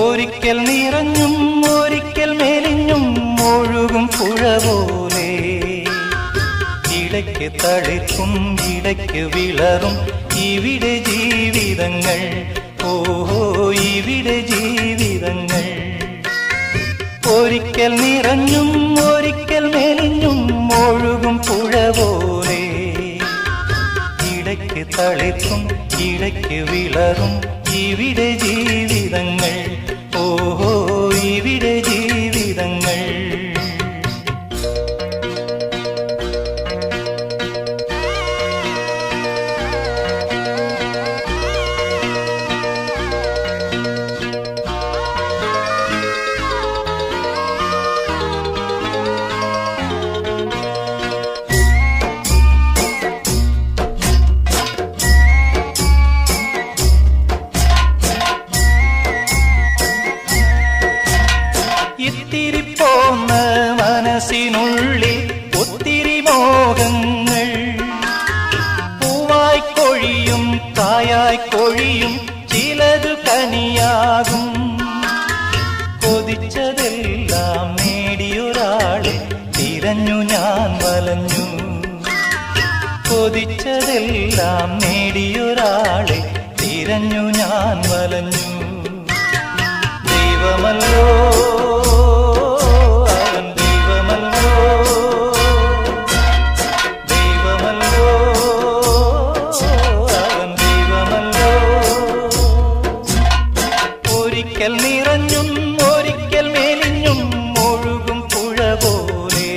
ഒരിക്കൽ നിറഞ്ഞും ഒരിക്കൽ മെലിഞ്ഞും ഒഴുകും പുഴവോ? ഇടയ്ക്ക് തളിക്കും ഇടയ്ക്ക് വിളറും. ഇവിടെ ജീവിതങ്ങൾ ഓഹോ ഇവിടെ ജീവിതങ്ങൾ. ഒരിക്കൽ നിറഞ്ഞും ഒരിക്കൽ മെലിഞ്ഞും ഒഴുകും പുഴ പോലെ. ഇടയ്ക്ക് തളിക്കും ഇടയ്ക്ക് വിളറും. ഇവിടെ ജീവിതങ്ങൾ ഓഹോ ഇവിടെ മനസ്സിനുള്ളിൽ ഒത്തിരി മോഹങ്ങൾ. പൂവായി കൊഴിയും കൊഴിയും ചിലത് കനിയാകും. കൊതിച്ചതെല്ലാം നേടിയൊരാളെ തിരഞ്ഞു ഞാൻ വലഞ്ഞു. കൊതിച്ചതെല്ലാം നേടിയൊരാളെ തിരഞ്ഞു ഞാൻ വലഞ്ഞു. ദൈവമല്ലോ ഒരിക്കൽ നിറഞ്ഞും ഒരിക്കൽ മെലിഞ്ഞും ഒഴുകും പുഴ പോലെ.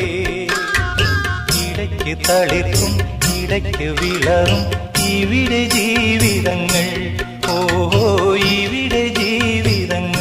ഇടയ്ക്ക് തളിർക്കും ഇടയ്ക്ക് വിളറും ഇവിടെ ജീവിതങ്ങൾ. ഓഹോ ഇവിടെ ജീവിതങ്ങൾ.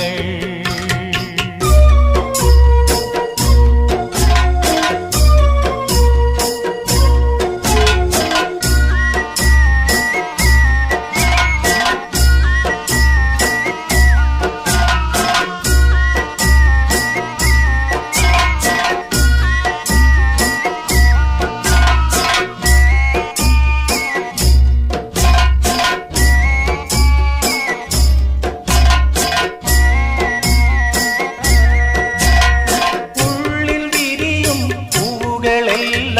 ಎಲ್ಲ